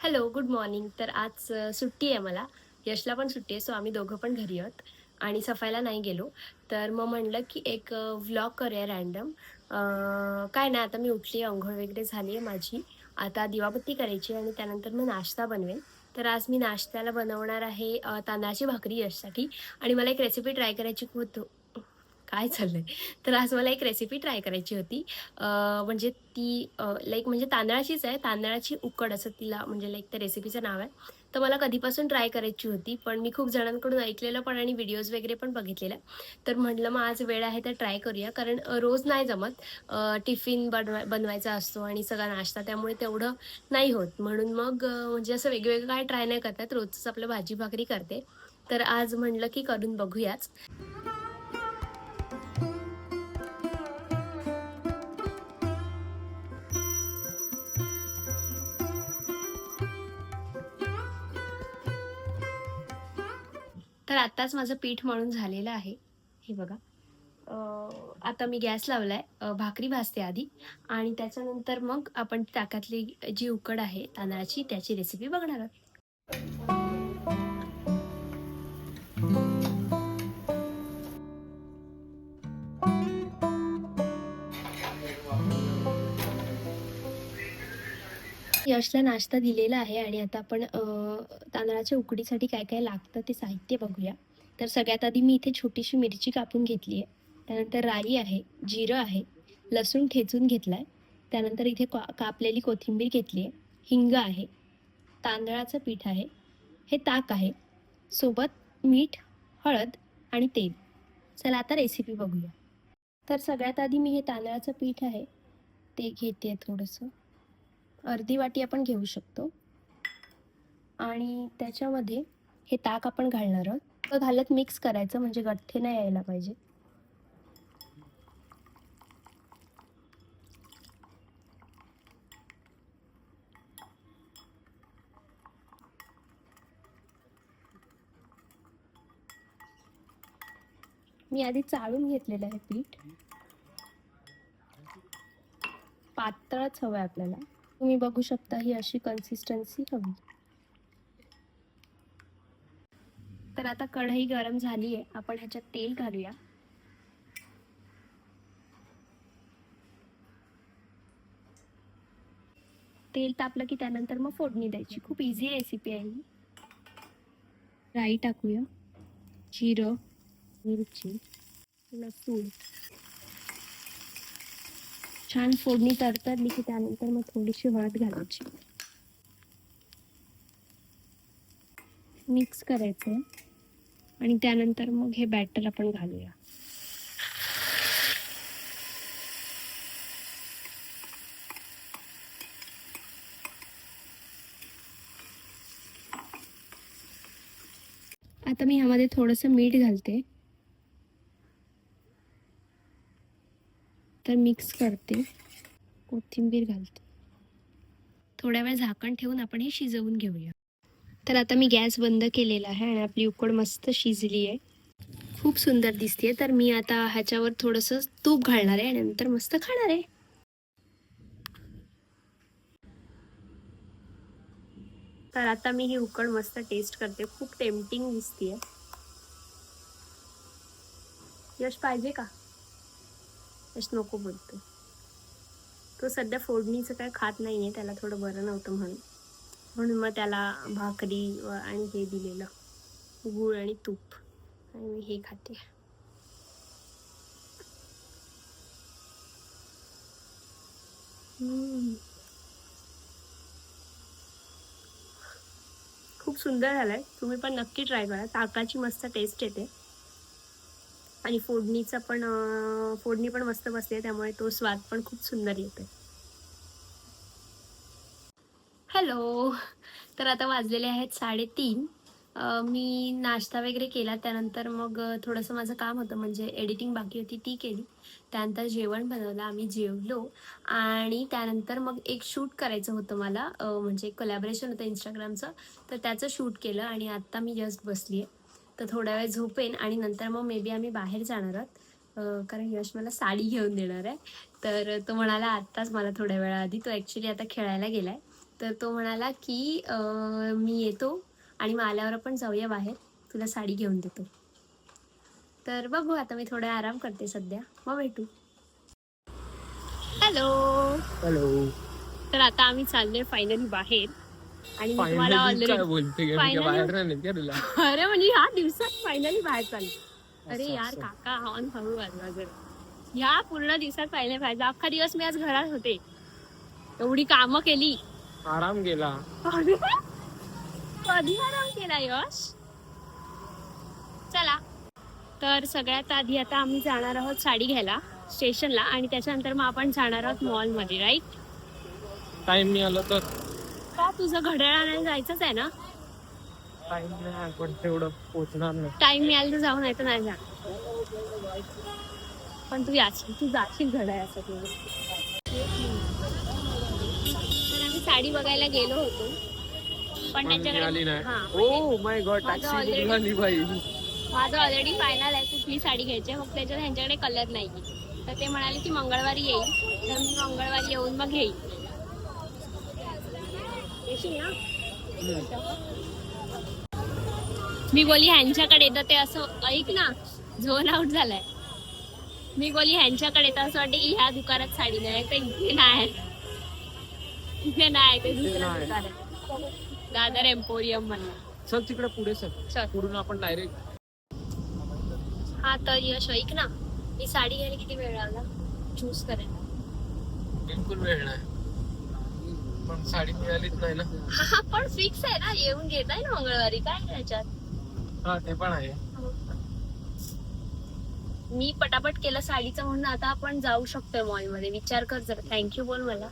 Hello good morning तर आज सुट्टी आहे मला. यशला पण सुट्टी आहे सो आम्ही दोघं पण घरी आहोत. आणि सफायला नाही गेलो. तर मग म्हणलं की एक व्लॉग करूया रॅन्डम काय नाही आता मी उठली आंघोळ वगैरे झाली आहे माझी. आता दिवाबत्ती करायची आणि त्यानंतर मग नाश्ता बनवेन. तर आज मी नाश्त्याला बनवणार आहे तांदळाची भाकरी यशसाठी. आणि मला एक रेसिपी ट्राय करायची होत. काय चाललंय? तर आज मला एक रेसिपी ट्राय करायची होती. म्हणजे ती लाईक म्हणजे तांदळाचीच आहे. तांदळाची उकड असं तिला म्हणजे लाईक त्या रेसिपीचं नाव आहे. तर मला कधीपासून ट्राय करायची होती पण मी खूप जणांकडून ऐकलेलं पण आणि व्हिडिओज वगैरे पण बघितलेलं तर म्हटलं मग आज वेळ आहे तर ट्राय करूया. कारण रोज नाही जमत टिफिन बनवाय बनवायचा असतो आणि सगळा नाश्ता. त्यामुळे तेवढं नाही होत. म्हणून मग म्हणजे असं वेगवेगळं काय ट्राय नाही करतात रोजच आपलं भाजी भाकरी करते. तर आज म्हणलं की करून बघूयाच. तर आत्ताच माझं पीठ मळून झालेलं आहे. हे बघा. आता मी गॅस लावलाय. आहे भाकरी भाजते आधी आणि त्याच्यानंतर मग आपण ताकातली जी उकड आहे तांदळाची त्याची रेसिपी बघणार आहोत. ब्रशला नाश्ता दिलेला आहे आणि आता आपण तांदळाच्या उकडीसाठी काय काय लागतं ते साहित्य बघूया. तर सगळ्यात आधी मी इथे छोटीशी मिरची कापून घेतली आहे. त्यानंतर राई आहे जिरं आहे लसूण ठेचून घेतला आहे त्यानंतर इथे का कापलेली कोथिंबीर घेतली आहे. हिंग आहे तांदळाचं पीठ आहे हे ताक आहे. सोबत मीठ हळद आणि तेल. चला आता रेसिपी बघूया. तर सगळ्यात आधी मी हे तांदळाचं पीठ आहे ते घेते थोडंसं. अर्धी वाटी आपण घेऊ शकतो. आणि त्याच्यामध्ये हे ताक आपण घालणार. आहोत तो घालत मिक्स करायचं म्हणजे गठ्ठे नाही यायला पाहिजे. मी आधी चाळून घेतलेलं आहे पीठ. पातळच हवं आहे आपल्याला. तुम्ही बघू शकता ही अशी कन्सिस्टन्सी हवी. तर आता कढई गरम झाली आहे आपण ह्याच्यात तेल घालूया. तेल तापलं की त्यानंतर मग फोडणी द्यायची. खूप इझी रेसिपी आहे ही. राई टाकूया. जिरं मिरची लसूण. छान फोडणी तरतरली की त्यानंतर मग थोडीशी हळद घालायची. मिक्स करायचं. आणि त्यानंतर मग हे बॅटर आपण घालूया. आता मी ह्यामध्ये थोडंसं मीठ घालते. तर मिक्स करते. कोथिंबीर घालते. थोड्या वेळ झाकण ठेवून आपण हे शिजवून घेऊया. तर आता मी गॅस बंद केलेला आहे आणि आपली उकड मस्त शिजली आहे. खूप सुंदर दिसते तर मी आता ह्याच्यावर थोडंसं तूप घालणार आहे आणि नंतर मस्त खाणार आहे. तर आता मी ही उकड मस्त टेस्ट करते. खूप टेम्पटिंग दिसतीये. यश पाहिजे का? यश नको बोलतो तो सध्या फोडणीचं काय खात नाही आहे त्याला थोडं बरं नव्हतं म्हणून. म्हणून मग त्याला भाकरी आणि हे दिलेलं. गूळ आणि तूप. आणि मी हे खाते. खूप सुंदर झालाय. तुम्ही पण नक्की ट्राय करा. ताकाची मस्त टेस्ट येते. आणि फोडणीचा पण फोडणी पण मस्त बसते त्यामुळे तो स्वाद पण खूप सुंदर येते हॅलो तर आता वाजलेले आहेत साडेतीन. मी नाश्ता वगैरे केला त्यानंतर मग थोडंसं माझं काम होतं म्हणजे एडिटिंग बाकी होती ती केली. त्यानंतर जेवण बनवलं आम्ही जेवलो. आणि त्यानंतर मग एक शूट करायचं होतं मला म्हणजे एक कोलॅबरेशन होतं इंस्टाग्रामचं तर त्याचं शूट केलं आणि आत्ता मी जस्ट बसली आहे तर थोड्या वेळ झोपेन आणि नंतर मग मे बी आम्ही बाहेर जाणार आहोत. कारण यश मला साडी घेऊन देणार आहे. तर तो म्हणाला आत्ताच मला थोड्या वेळाआधी तो ॲक्च्युली आता खेळायला गेलाय. तर तो म्हणाला की मी येतो आणि मग आल्यावर आपण जाऊया बाहेर. तुला साडी घेऊन देतो. तर बघू आता मी थोडा आराम करते सध्या. मग भेटू. हॅलो हॅलो तर आता आम्ही चाललोय फायनली बाहेर. आणि मी तुम्हाला काय ऑलरेडी बोलते का? मी Finally- काय बाहेर नाही का तुला अरे म्हणजे ह्या दिवसात फायनली बाहेर चाललो. अरे यार. काका हॉर्न हळू वाजवा जरा ह्या पूर्ण दिवसात फायनली बाहेर अख्खा दिवस मी आज घरात होते. एवढी कामं केली. आराम गेला कधी कधी आराम केला यश? चला. तर सगळ्यात आधी आता आम्ही जाणार आहोत साडी घ्यायला स्टेशनला आणि त्याच्यानंतर मग आपण जाणार आहोत मॉलमध्ये राईट टाइम नाही आला तर. का तुझं घड्याळ आणायला जायचंच आहे ना? टाइम नाही पण तेवढं पोचणार नाही. टाइम मिळाला तर जाऊ नाही तर नाही जा पण तू याशील तू जाशील घड्याळासाठी तर आम्ही साडी बघायला गेलो होतो. पण मिळाली त्यांच्याकडे हा नाही. ओ माय गॉड माझं टॅक्सी already- निघाली बाई. माझं ऑलरेडी फायनल आहे कुठली साडी घ्यायची आहे. फक्त त्याच्यात ह्यांच्याकडे कलर नाही तर ते म्हणाले की मंगळवारी येईल. तर मी मंगळवारी येऊन मग घेईल. मी बोली ह्यांच्याकडे तर ते असं ऐक ना झोन आउट झालाय. मी बोली ह्यांच्याकडे तर असं वाटतं ह्या दुकानात साडी नाही तर इथे नाही. इथे नाही ते दुसरं नाही. दादर एम्पोरियम म्हणून चल तिकडे पुढे सर चल. पुढून आपण डायरेक्ट हा तर यश ऐक ना. मी साडी घ्यायला किती वेळ लागला? चूज करायला बिलकुल वेळ नाही. पण साडी मिळालीच नाही ना. हा पण फिक्स आहे ना येऊन घेताय ना मंगळवारी काय आहे त्याच्यात? हा ते पण आहे. मी पटापट केलं साडीचं म्हणून आता आपण जाऊ शकतोय मॉलमध्ये विचार कर जरा. थँक्यू बोल मला.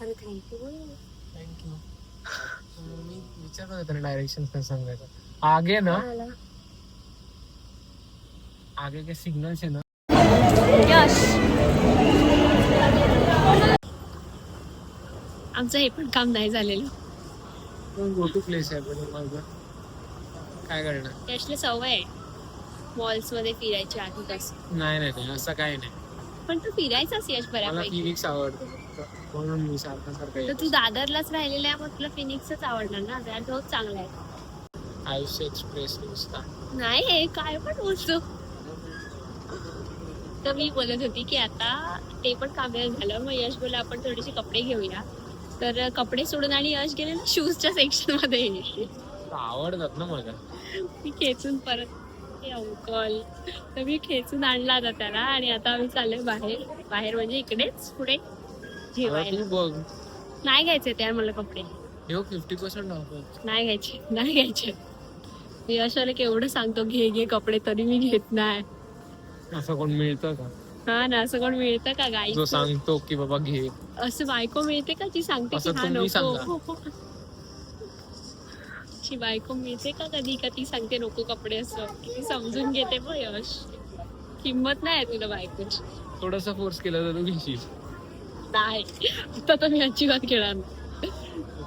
अरे थँक्यू बोल. थँक्यू मी विचारत होते डायरेक्शन काय सांगायचं. आगे ना मला. आगे के सिग्नल्स आहे ना यश आमचं हे पण काम नाही झालेलं. गो टू प्लेस आहे पण माझं काय करणार? यशला सवय आहे. मॉल्समध्ये फिरायची आधी कसं नाही नाही असं काही नाही. पण तू फिरायचाच यश बऱ्यापैकी. फिनिक्स आवडतं. म्हणून मी सारखं सारखं तर. तू दादरलाच राहिलेला आहे मग तुला फिनिक्सच आवडणार ना? त्यात तोच चांगला आहे. आयुष्य एक्सप्रेस नुसता. नाही हे काय पण बोलतो. तर मी बोलत होती की आता ते पण कामयाब झालं मग यश बोला आपण थोडेसे कपडे घेऊया. तर कपडे सोडून आणि यश गेले ना शूजच्या सेक्शनमध्ये आवडतात ना मला मी खेचून परत हे अंकल. तर मी खेचून आणला होता त्याला आणि आता आम्ही चाललोय बाहेर. बाहेर म्हणजे इकडेच पुढे जेवायला. नाही घ्यायचे त्यार मला कपडे. फिफ्टी पर्सेंट नाही घ्यायचे नाही घ्यायचे. मी यशाला केवढं सांगतो घे घे कपडे तरी मी घेत नाही. असं कोण मिळतं का? हा ना असं कोण मिळतं का गाई सांगतो की बाबा घे. असं बायको मिळते का जी सांगते की असं हा तुम्ही नको? ची बायको मिळते का कधी का ती सांगते नको कपडे असं? ती समजून घेते बघ यश. किंमत नाही आहे तुला बायकोची. थोडस फोर्स केलं तर तू घेशील नाही. आता तर मी अजिबात नाही.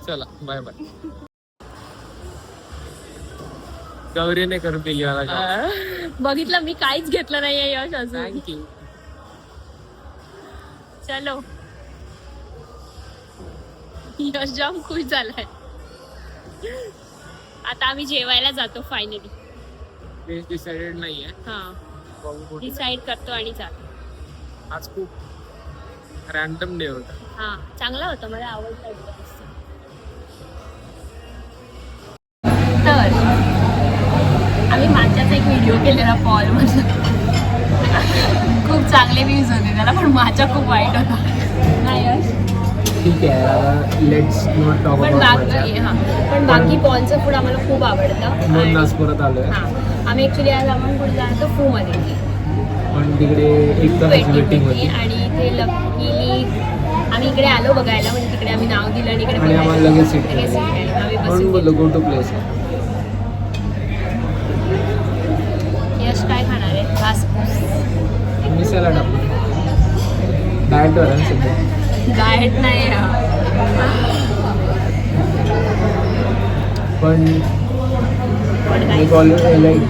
चला बाय बाय गौरीने करून दिली मला बघितलं मी काहीच घेतलं नाहीये यश अजून. थँक्यू चलो. यश जाम खुश झालाय. आता आम्ही जेवायला जातो फायनली प्लेस डिसाइडेड नाहीये. हा. बघू कुठे. डिसाईड करतो आणि जातो. आज खूप रॅन्डम डे होता. हा चांगला होता मला आवडला तर आम्ही मागच्याच एक व्हिडिओ केलेला फॉलमध्ये खूप चांगले व्ह्यूज होते त्याला पण माझा खूप वाईट होता? ठीक आहे लेट्स नॉट टॉक पण बाकी हा. पण बाकी पॉलचं फूड आम्हाला खूप आवडतं. आलोय. हा. आम्ही ऍक्च्युली आज आपण पुढे जाणार होतो फू मध्ये पण तिकडे एक वेटिंग होती आणि इथे लकीली आम्ही इकडे आलो बघायला म्हणजे तिकडे आम्ही नाव दिलं आणि इकडे आम्हाला. लगेच सीट. आम्ही म्हणून बसून बोललो गो टू प्लेस यश काय खाणार आहे? मी सॅलड आहे ना सध्या. डाएट नाही. पण मी call like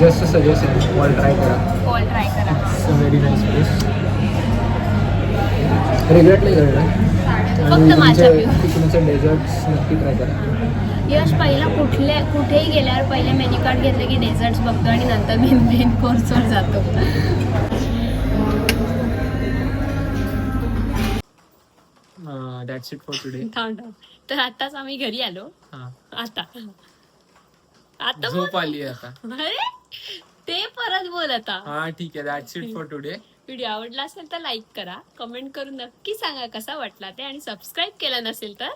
just suggestion call try करा. कॉल ट्राय करा. It's a very nice place regret नाही करणार. फक्त माझ्या. तुमचं डेझर्ट नक्की ट्राय करा. यश पहिला कुठले कुठेही गेल्यावर पहिले मेन्यू कार्ड घेतलं की डेझर्ट्स बघतो आणि नंतर मेन मेन कोर्सवर जातो. दॅट्स इट फॉर टुडे थांब थांब. तर आताच आम्ही घरी आलो. हा. आता. आता झोप बोल. आली आता. अरे ते परत बोल आता. हा ठीक आहे. That's it for today video आवडला असेल तर लाईक करा. कमेंट करून नक्की सांगा कसा वाटला ते आणि सबस्क्राईब केला नसेल तर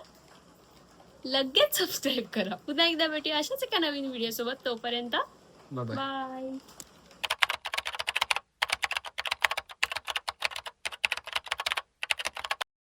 लगेच सबस्क्राईब करा. पुन्हा एकदा भेटूया अशाच एका नवीन व्हिडिओ सोबत. तोपर्यंत बाय बाय